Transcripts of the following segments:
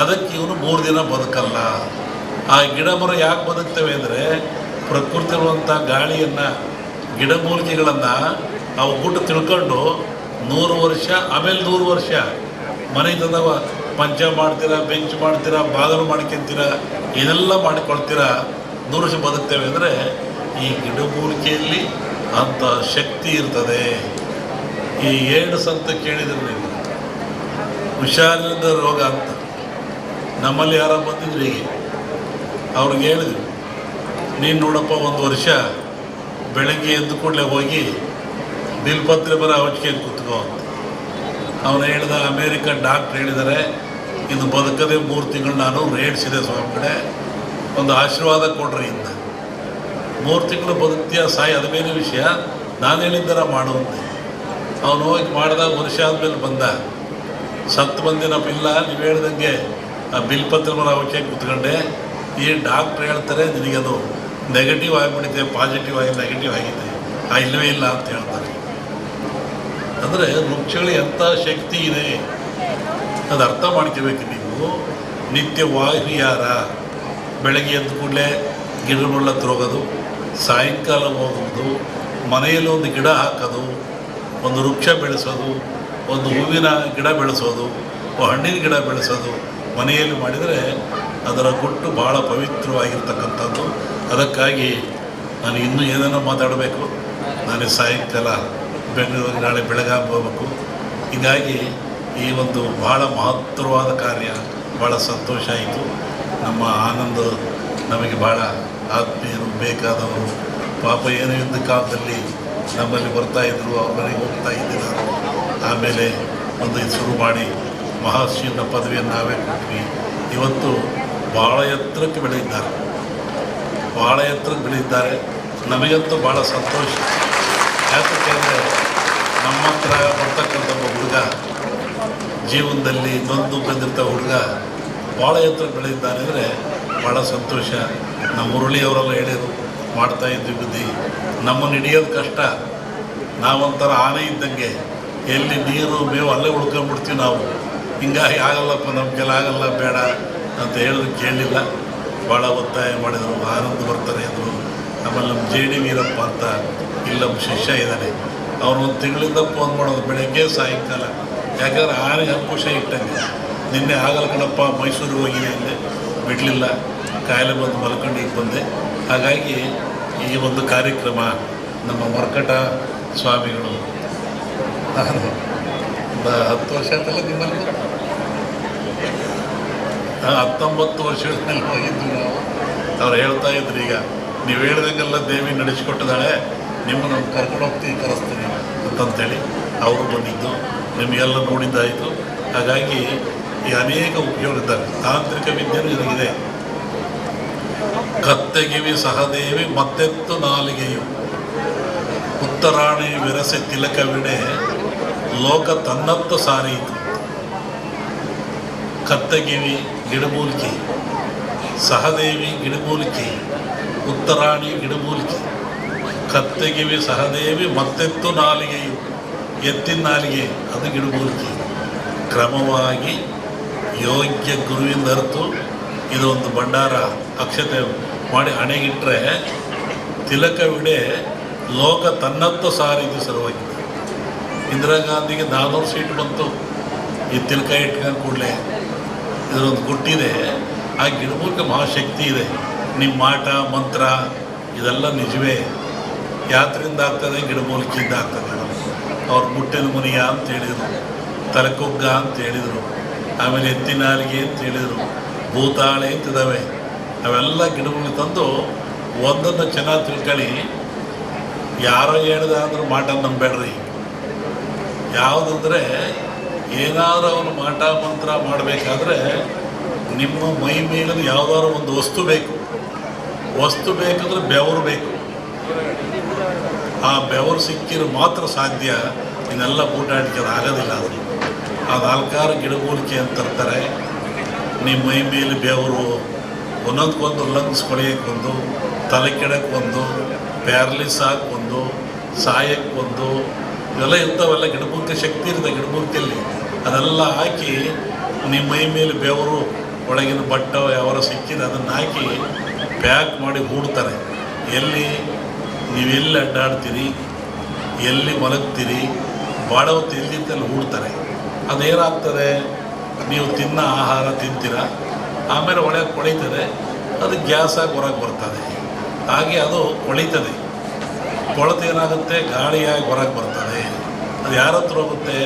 ಅದಕ್ಕೆ ಇವನು ಮೂರು ದಿನ ಬದುಕಲ್ಲ. ಆ ಗಿಡ ಮರ ಯಾಕೆ ಬದುಕ್ತವೆ ಅಂದರೆ ಪ್ರಕೃತಿರುವಂಥ ಗಾಳಿಯನ್ನು, ಗಿಡಮೂಲಿಕೆಗಳನ್ನು ಅವು ಗುಟ್ಟು ತಿಳ್ಕೊಂಡು ನೂರು ವರ್ಷ, ಆಮೇಲೆ ನೂರು ವರ್ಷ ಮನೆ ತಂದವ ಪಂಚ ಮಾಡ್ತೀರಾ, ಬೆಂಚ್ ಮಾಡ್ತೀರಾ, ಬಾಗಿಲು ಮಾಡ್ಕೊಂತೀರ, ಇದೆಲ್ಲ ಮಾಡಿಕೊಳ್ತೀರಾ, ನೂರು ವರ್ಷ ಬದುಕ್ತೇವೆ ಅಂದರೆ ಈ ಗಿಡಮೂಲಿಕೆಯಲ್ಲಿ ಅಂಥ ಶಕ್ತಿ ಇರ್ತದೆ. ಈ ಏಡ್ಸ್ ಅಂತ ಕೇಳಿದ್ರು ನೀವು. ಹುಷಾರಿಲ್ಲದ ರೋಗ ಅಂತ. ನಮ್ಮಲ್ಲಿ ಯಾರ ಬಂದಿದ್ರು ಹೀಗೆ. ಅವ್ರಿಗೆ ಹೇಳಿದ್ರು, ನೀನು ನೋಡಪ್ಪ, ಒಂದು ವರ್ಷ ಬೆಳಗ್ಗೆ ಎದ್ದು ಕೂಡಲೇ ಹೋಗಿ ಬಿಲ್ಪತ್ರೆ ಬರೋ ಔಷಧಿ ಕೂತ್ಕೋ ಅವನು ಹೇಳಿದ ಅಮೇರಿಕ ಡಾಕ್ಟ್ರ್ ಹೇಳಿದ್ದಾರೆ ಇದು ಬದುಕದೆ ಮೂರು ತಿಂಗಳು ನಾನು ರೇಡ್ಸಿದೆ ಸ್ವಾಮಿ ಕಡೆ, ಒಂದು ಆಶೀರ್ವಾದ ಕೊಡ್ರಿ ಇಂದ. ಮೂರು ತಿಂಗಳು ಬದುಕ್ತೀಯ ಸಾಯಿ, ಅದು ಬೇರೆ ವಿಷಯ. ನಾನು ಹೇಳಿದ್ದರ ಮಾಡುವಂತೆ ಅವನು ಹೋಗಿ ಮಾಡಿದಾಗ ವರ್ಷ ಆದಮೇಲೆ ಬಂದ. ಸತ್ತು ಬಂದಿನಪ್ಪ ಇಲ್ಲ, ನೀವು ಹೇಳ್ದಂಗೆ ಆ ಬಿಲ್ಪತ್ರ ಮರ ಔಷಧಿ ಕೂತ್ಕೊಂಡೆ. ಈ ಡಾಕ್ಟ್ರ್ ಹೇಳ್ತಾರೆ, ನಿನಗದು ನೆಗೆಟಿವ್ ಆಗಿಬಿಟ್ಟಿದೆ ಪಾಸಿಟಿವ್ ಆಗಿ ನೆಗೆಟಿವ್ ಆಗಿದೆ ಆ ಇಲ್ಲವೇ ಇಲ್ಲ ಅಂತ ಹೇಳ್ತಾರೆ. ಅಂದರೆ ವೃಕ್ಷಗಳು ಎಂಥ ಶಕ್ತಿ ಇದೆ? ಅದು ಅರ್ಥ ಮಾಡ್ಕೋಬೇಕು ನೀವು. ನಿತ್ಯ ವಾಹಿಯಾರ ಬೆಳಗ್ಗೆ ಎದ್ದ ಕೂಡಲೇ ಗಿಡಗಳ ಹೋಗೋದು, ಸಾಯಂಕಾಲ ಹೋಗೋದು, ಮನೆಯಲ್ಲಿ ಒಂದು ಗಿಡ ಹಾಕೋದು, ಒಂದು ವೃಕ್ಷ ಬೆಳೆಸೋದು, ಒಂದು ಹೂವಿನ ಗಿಡ ಬೆಳೆಸೋದು ಹಣ್ಣಿನ ಗಿಡ ಬೆಳೆಸೋದು ಮನೆಯಲ್ಲಿ ಮಾಡಿದರೆ ಅದರ ಗುಟ್ಟು ಭಾಳ ಪವಿತ್ರವಾಗಿರ್ತಕ್ಕಂಥದ್ದು. ಅದಕ್ಕಾಗಿ ನಾನು ಇನ್ನೂ ಏನೇನೋ ಮಾತಾಡಬೇಕು? ನಾನು ಸಾಯಂಕಾಲ ಬೆಂಗಳೂರಿಗೆ ನಾಳೆ ಬೆಳಗಾವಿ ಹೋಗಬೇಕು. ಹೀಗಾಗಿ ಈ ಒಂದು ಭಾಳ ಮಹತ್ತರವಾದ ಕಾರ್ಯ ಭಾಳ ಸಂತೋಷ ಆಯಿತು. ನಮ್ಮ ಆನಂದ ನಮಗೆ ಭಾಳ ಆತ್ಮೀಯರು ಬೇಕಾದವರು. ಪಾಪ ಏನು ಇದ್ದ ಕಾಲದಲ್ಲಿ ನಮ್ಮಲ್ಲಿ ಬರ್ತಾಯಿದ್ರು ಅವ್ರ ಮನೆಗೆ ಹೋಗ್ತಾ ಇದ್ದಿಲ್ಲ. ಆಮೇಲೆ ಒಂದು ಶುರು ಮಾಡಿ ಮಹರ್ಷಿಯನ್ನ ಪದವಿಯನ್ನು ನಾವೇ ಕೊಟ್ವಿ ಇವತ್ತು ಭಾಳ ಎತ್ತರಕ್ಕೆ ಬೆಳೆದಿದ್ದಾರೆ. ಭಾಳ ಎತ್ತರಕ್ಕೆ ಬೆಳೆದಿದ್ದಾರೆ. ನಮಗಂತೂ ಭಾಳ ಸಂತೋಷ. ಯಾಕಂದರೆ ನಮ್ಮ ಹತ್ರ ಬರ್ತಕ್ಕಂಥ ಒಬ್ಬ ಹುಡುಗ, ಜೀವನದಲ್ಲಿ ನೊಂದು ಬಂದಿರ್ತ ಹುಡುಗ ಭಾಳ ಎತ್ತರಕ್ಕೆ ಬೆಳೆದಿದ್ದಾನೆ ಅಂದರೆ ಭಾಳ ಸಂತೋಷ. ನಮ್ಮ ಮುರಳಿಯವರೆಲ್ಲ ಹೇಳಿದರು, ಮಾಡ್ತಾ ಇದ್ವಿ ಬುದ್ಧಿ. ನಮ್ಮನ್ನು ಹಿಡಿಯೋದು ಕಷ್ಟ. ನಾವೊಂಥರ ಆನೆ ಇದ್ದಂಗೆ ಎಲ್ಲಿ ನೀರು ಮೇವು ಅಲ್ಲೇ ಉಳ್ಕೊಂಡ್ಬಿಡ್ತೀವಿ ನಾವು. ಹಿಂಗಾಗಿ ಆಗಲ್ಲಪ್ಪ ನಮ್ಮ ಕೆಲ ಆಗಲ್ಲ, ಬೇಡ ಅಂತ ಹೇಳಿದ್ರು ಕೇಳಲಿಲ್ಲ ಭಾಳ ಒತ್ತಾಯ ಮಾಡಿದರು, ಆನಂದ ಬರ್ತಾರೆ ಅಂದರು. ಆಮೇಲೆ ನಮ್ಮ ಜೆ ಡಿ ವೀರಪ್ಪ ಅಂತ ಇಲ್ಲಿ, ನಮ್ಮ ಶಿಷ್ಯ ಇದ್ದಾನೆ. ಅವ್ರು ಒಂದು ತಿಂಗಳಿಂದ ಫೋನ್ ಮಾಡೋದು ಬೆಳಗ್ಗೆ, ಸಾಯಂಕಾಲ. ಯಾಕಂದ್ರೆ ಆನೆಗೆ ಅಂಕುಶ ಇಟ್ಟಂಗೆ. ನಿನ್ನೆ ಆಗಲ್ಲ ಕಣಪ್ಪ, ಮೈಸೂರಿಗೆ ಹೋಗಿದೆ ಅಂದೆ. ಬಿಡಲಿಲ್ಲ. ಕಾಯಿಲೆ ಬಂದು ಮಲ್ಕೊಂಡು ಈಗ ಬಂದೆ. ಹಾಗಾಗಿ ಈ ಒಂದು ಕಾರ್ಯಕ್ರಮ ನಮ್ಮ ಮರ್ಕಟ ಸ್ವಾಮಿಗಳು. ಒಂದು ಹತ್ತು ವರ್ಷ ಆಯ್ತಲ್ಲ ನಿಮ್ಮಲ್ಲಿ ಹತ್ತೊಂಬತ್ತು ವರ್ಷದಲ್ಲಿ ಹೋಗಿದ್ವಿ ನಾವು. ಅವ್ರು ಹೇಳ್ತಾ ಇದ್ರು ಈಗ, ನೀವು ಹೇಳ್ದಂಗೆಲ್ಲ ದೇವಿ ನಡೆಸಿಕೊಟ್ಟಿದ್ದಾಳೆ, ನಿಮ್ಮನ್ನು ಕರ್ಕೊಂಡು ಹೋಗ್ತೀವಿ ಕರೆಸ್ತೀನಿ ಅಂತಂತೇಳಿ ಅವರು ಬಂದಿದ್ದು, ನಿಮಗೆಲ್ಲ ನೋಡಿದ್ದಾಯಿತು. ಹಾಗಾಗಿ ಈ ಅನೇಕ ಉಪಯೋಗಿದ್ದಾರೆ ತಾಂತ್ರಿಕ ವಿದ್ಯೆನೂ ಇದಗಿದೆ. ಕತ್ತೆಗಿವಿ, ಸಹದೇವಿ, ಮತ್ತೆತ್ತು ನಾಲಿಗೆಯು. ಉತ್ತರಾಣಿ, ವಿರಸೆ, ತಿಲಕವಿಡೆ ಲೋಕ ತನ್ನತ್ತ ಸಾರೀತು ಕತ್ತಗಿವಿ ಗಿಡಮೂಲಿಕೆ ಸಹದೇವಿ ಗಿಡಮೂಲಿಕೆ ಉತ್ತರಾಣಿ ಗಿಡಮೂಲಿಕೆ ಕತ್ತಗಿವಿ, ಸಹದೇವಿ ಮತ್ತೆತ್ತು ನಾಲಿಗೆಯು, ಎತ್ತಿನ ನಾಲಿಗೆ ಅದು ಗಿಡಮೂಲಿಕೆ ಕ್ರಮವಾಗಿ ಯೋಗ್ಯ ಗುರುವಿಂದ ಅರ್ತು, ಇದೊಂದು ಭಂಡಾರ ಅಕ್ಷತೆ ಮಾಡಿ ಹಣೆಗಿಟ್ಟರೆ ತಿಲಕವಿಡೆ ಲೋಕ ತನ್ನತ್ತ ಸಾರಿದ್ದು ಸಲುವಾಗಿ. ಇಂದಿರಾ ಗಾಂಧಿಗೆ ನಾನ್ನೂರು ಸೀಟ್ ಬಂತು. ಈ ತಿಲಕ ಇಟ್ಕೊಂಡು ಕೂಡಲೇ. ಇದರೊಂದು ಗುಟ್ಟಿದೆ. ಆ ಗಿಡಮೂಲಕ ಮಹಾಶಕ್ತಿ ಇದೆ. ನಿಮ್ಮ ಮಾಟ ಮಂತ್ರ, ಇದೆಲ್ಲ ನಿಜವೇ. ಯಾತ್ರೆಯಿಂದ ಆಗ್ತದೆ ಗಿಡಮೂಲಕಿಂದ ಆಗ್ತದೆ ಅವ್ರು ಮುಟ್ಟಿನ ಮುನಿಯ ಅಂತ ಹೇಳಿದರು. ತಲೆಕೊಗ್ಗ ಅಂತ ಹೇಳಿದರು. ಆಮೇಲೆ ಎತ್ತಿನಾಲಿಗೆ ಅಂತ ಹೇಳಿದರು. ಭೂತಾಳೆ ಅಂತ ಇದ್ದಾವೆ ಅವೆಲ್ಲ ಗಿಡಮೂಲಿ ತಂದು ಒಂದನ್ನು ಚೆನ್ನಾಗಿ ತಿಳ್ಕೊಳ್ಳಿ. ಯಾರೋ ಹೇಳ್ದ ಅಂದ್ರೆ ಮಾಟ ನಂಬೇಡ್ರಿ ಯಾವುದಂದ್ರೆ ಏನಾದರೂ ಅವನು ಮಾಟ ಮಂತ್ರ ಮಾಡಬೇಕಾದ್ರೆ ನಿಮ್ಮ ಮೈ ಮೇಲಿನ ಯಾವುದಾದ್ರು ಒಂದು ವಸ್ತು ಬೇಕು. ವಸ್ತು ಬೇಕಂದ್ರೆ ಬೆವರು ಬೇಕು. ಆ ಬೆವರು ಸಿಕ್ಕಿರೋ ಮಾತ್ರ ಸಾಧ್ಯ. ಇನ್ನೆಲ್ಲ ಬೂಟಾಟಿಕೆ ಆಗೋದಿಲ್ಲ ಅದು ಆ ನಾಲ್ಕಾರು ಗಿಡಮೂಲಿಕೆ ಅಂತ ತರ್ತಾರೆ ನಿಮ್ಮ ಮೈ ಮೇಲೆ ಬೆವರು ಒಂದೊಂದಕ್ಕೊಂದು ಲಂಗ್ಸ್ ಬಂದು, ತಲೆ ಕೆಡಕ್ಕೆ ಒಂದು ಪ್ಯಾರಲಿಸ್ ಒಂದು ಸಾಯಕ್ಕೆ ಒಂದು ಇವೆಲ್ಲ ಇರ್ತಾವಲ್ಲ ಗಿಡಮೂರ್ತಿ ಶಕ್ತಿ ಇರುತ್ತೆ ಗಿಡಮೂರ್ತಿಯಲ್ಲಿ. ಅದೆಲ್ಲ ಹಾಕಿ ನಿಮ್ಮ ಮೈ ಮೇಲೆ ಬೆವರು, ಒಳಗಿನ ಬಟ್ಟೆ ಯಾವಾರ ಸಿಕ್ಕಿದ್ರೆ ಅದನ್ನು ಹಾಕಿ ಪ್ಯಾಕ್ ಮಾಡಿ ಹೂಡ್ತಾರೆ. ಎಲ್ಲಿ ನೀವೆಲ್ಲಿ ಅಡ್ಡಾಡ್ತೀರಿ, ಎಲ್ಲಿ ಮಲಗ್ತೀರಿ ಬಾಡವತ್ತು ಎಲ್ಲಿದ್ದಲ್ಲಿ ಹೂಡ್ತಾರೆ. ಅದೇನಾಗ್ತದೆ, ನೀವು ತಿನ್ನೋ ಆಹಾರ ತಿಂತೀರ, ಆಮೇಲೆ ಒಳಗೆ ಕೊಳೀತದೆ ಅದು ಗ್ಯಾಸಾಗಿ ಹೊರಗೆ ಬರ್ತದೆ. ಹಾಗೆ ಅದು ಕೊಳೀತದೆ ಕೊಳತೇನಾಗುತ್ತೆ ಗಾಳಿಯಾಗಿ ಹೊರಗೆ ಬರ್ತದೆ ಅದು ಯಾರ ಹತ್ರ ಹೋಗುತ್ತೆ?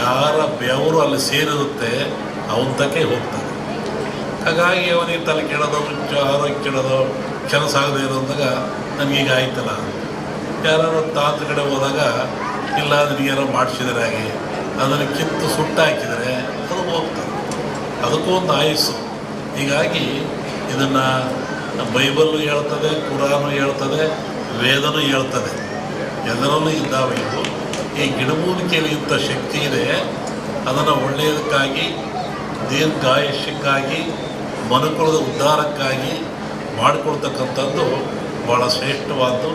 ಯಾರ ಬೆವರು ಅಲ್ಲಿ ಸೇರಿರುತ್ತೆ? ಅವನ ತಕ್ಕೆ ಹೋಗ್ತಾನೆ. ಹಾಗಾಗಿ ಅವನಿಗೆ ತಲೆ ಕೆಡೋದು ಆರೋಗ್ಯ ಕೆಡೋದು, ಕೆಲಸ ಆಗದೆ ಇರೋದಾಗ ನನಗೀಗ ಆಯ್ತಲ್ಲ. ಯಾರು ತಾತ ಕಡೆ ಹೋದಾಗ ಇಲ್ಲ ಏನೋ ಮಾಡಿಸಿದರೆ ಹಾಗೆ, ಅದನ್ನು ಕಿತ್ತು ಸುಟ್ಟು ಹಾಕಿದರೆ ಅದು ಹೋಗ್ತದೆ. ಅದಕ್ಕೂ ಒಂದು ಆಯಸ್ಸು. ಹೀಗಾಗಿ ಇದನ್ನು ಬೈಬಲ್ಲು ಹೇಳ್ತದೆ, ಕುರಾನು ಹೇಳ್ತದೆ, ವೇದನೂ ಹೇಳ್ತದೆ. ಎಲ್ಲರಲ್ಲೂ ಇದ್ದಾವೆ ಇವು. ಈ ಗಿಡಮೂಲಿಕೆಯಲ್ಲಿ ಇಂಥ ಶಕ್ತಿ ಇದೆ, ಅದನ್ನು ಒಳ್ಳೆಯದಕ್ಕಾಗಿ, ದೀರ್ಘಾಯುಷ್ಯಕ್ಕಾಗಿ, ಮನುಕುಲದ ಉದ್ಧಾರಕ್ಕಾಗಿ ಮಾಡಿಕೊಳ್ತಕ್ಕಂಥದ್ದು ಭಾಳ ಶ್ರೇಷ್ಠವಾದ್ದು.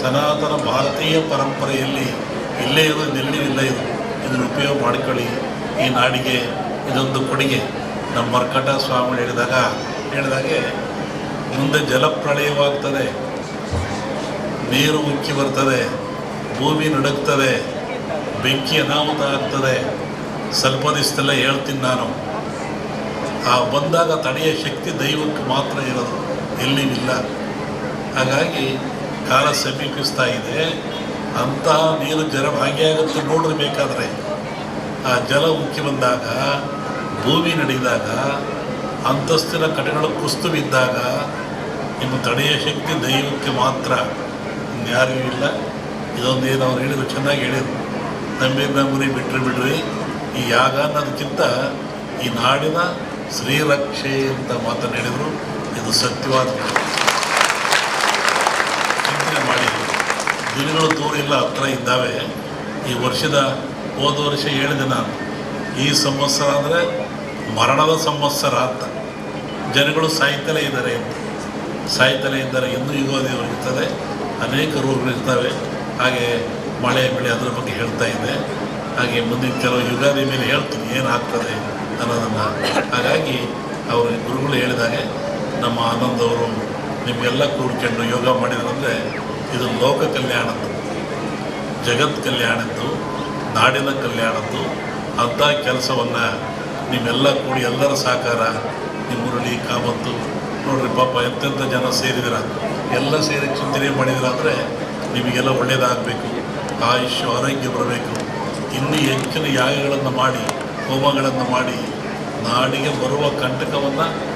ಸನಾತನ ಭಾರತೀಯ ಪರಂಪರೆಯಲ್ಲಿ ಇಲ್ಲೇ ಇರೋದು ನೆಲ್ಲಿ ಇದು ಇದನ್ನು ಉಪಯೋಗ ಮಾಡಿಕೊಳ್ಳಿ. ಈ ನಾಡಿಗೆ ಇದೊಂದು ಕೊಡುಗೆ. ನಮ್ಮ ಮರ್ಕಟ ಸ್ವಾಮಿ ಹೇಳಿದಾಗ, ಹೇಳಿದಾಗೆ, ಮುಂದೆ ಜಲಪ್ರಳಯವಾಗ್ತದೆ ನೀರು ಉಕ್ಕಿ ಬರ್ತದೆ, ಭೂಮಿ ನಡುಗ್ತದೆ ಬೆಂಕಿ ಅನಾಹುತ ಆಗ್ತದೆ. ಸ್ವಲ್ಪ ದಿವಸದಲ್ಲ ಹೇಳ್ತೀನಿ ನಾನು. ಆ ಬಂದಾಗ ತಡೆಯ ಶಕ್ತಿ ದೈವಕ್ಕೆ ಮಾತ್ರ ಇರೋದು. ಎಲ್ಲಿನಿಲ್ಲ ಹಾಗಾಗಿ ಕಾಲ ಸಮೀಪಿಸ್ತಾ ಇದೆ. ಅಂತಹ ನೀರು ಜಲ ಹಾಗೆ ಆಗುತ್ತೆ ನೋಡ್ರಿ ಬೇಕಾದರೆ. ಆ ಜಲ ಉಕ್ಕಿ ಬಂದಾಗ, ಭೂಮಿ ನಡೆದಾಗ, ಅಂತಸ್ತಿನ ಕಡೆಗಳು ಕುಸ್ತು ಬಿದ್ದಾಗ ನಿಮ್ಮ ತಡೆಯ ಶಕ್ತಿ ದೈವಕ್ಕೆ ಮಾತ್ರ. ಇನ್ಯಾರಿಗೂ ಇಲ್ಲ. ಇದೊಂದು ಏನು ಅವ್ರು ಹೇಳಿದ್ರು, ಚೆನ್ನಾಗಿ ಹೇಳಿದ್ರು. ನಂಬಿ ನಂಬರಿ ಬಿಟ್ಟರೆ ಬಿಡ್ರಿ. ಈ ಯಾಗ ಅನ್ನೋದಕ್ಕಿಂತ ಈ ನಾಡಿನ ಶ್ರೀರಕ್ಷೆ ಅಂತ ಮಾತನಾಡಿದರು ಹೇಳಿದರು. ಇದು ಸತ್ಯವಾದ. ಚಿಂತನೆ ಮಾಡಿ. ದಿನಗಳು ದೂರ ಇಲ್ಲ ಹತ್ರ ಇದ್ದಾವೆ. ಈ ವರ್ಷದ ಹೋದ ವರ್ಷ ಏಳು ದಿನ. ಈ ಸಂವತ್ಸರ ಅಂದರೆ ಮರಣದ ಸಂವತ್ಸರ ಅಂತ. ಜನಗಳು ಸಾಯ್ತಲೇ ಇದ್ದಾರೆ ಅಂತ. ಸಾಯ್ತಲೇ ಇದ್ದಾರೆ ಎಂದು ಯುಗಾದಿ ಇರ್ತದೆ. ಅನೇಕ ರೋಗಗಳಿರ್ತವೆ ಹಾಗೆ ಮಳೆ, ಬೆಳೆ ಅದರ ಬಗ್ಗೆ ಹೇಳ್ತಾ ಇದೆ. ಹಾಗೆ ಮುಂದಿನ ಕೆಲವು ಯುಗಾದಿ ಮೇಲೆ ಹೇಳ್ತೀನಿ, ಏನಾಗ್ತದೆ ಅನ್ನೋದನ್ನು. ಹಾಗಾಗಿ ಅವರು ಗುರುಗಳು ಹೇಳಿದಾಗೆ, ನಮ್ಮ ಆನಂದವರು ನಿಮಗೆಲ್ಲ ಕೂಡ್ಕೊಂಡು ಯೋಗ ಮಾಡಿದ್ರಂದರೆ ಇದು ಲೋಕ ಕಲ್ಯಾಣದ್ದು, ಜಗತ್ ಕಲ್ಯಾಣದ್ದು, ನಾಡಿನ ಕಲ್ಯಾಣದ್ದು, ಅಂಥ ಕೆಲಸವನ್ನು ನೀವೆಲ್ಲ ಕೂಡಿ ಎಲ್ಲರ ಸಹಕಾರ, ನಿಮ್ಮ ಕಾಮತ್ತು. ನೋಡ್ರಿ ಪಾಪ ಎಂತೆಂಥ ಜನ ಸೇರಿದಿರ. ಎಲ್ಲ ಸೇರಿ ಚಿಂತನೆ ಮಾಡಿದಿರ ಅಂದರೆ ನಿಮಗೆಲ್ಲ ಒಳ್ಳೆಯದಾಗಬೇಕು ಆಯುಷ್ ಆರೋಗ್ಯ ಬರಬೇಕು. ಇನ್ನೂ ಹೆಚ್ಚಿನ ಯಾಗಗಳನ್ನು ಮಾಡಿ ಹೋಮಗಳನ್ನು ಮಾಡಿ ನಾಡಿಗೆ ಬರುವ ಕಂಟಕವನ್ನು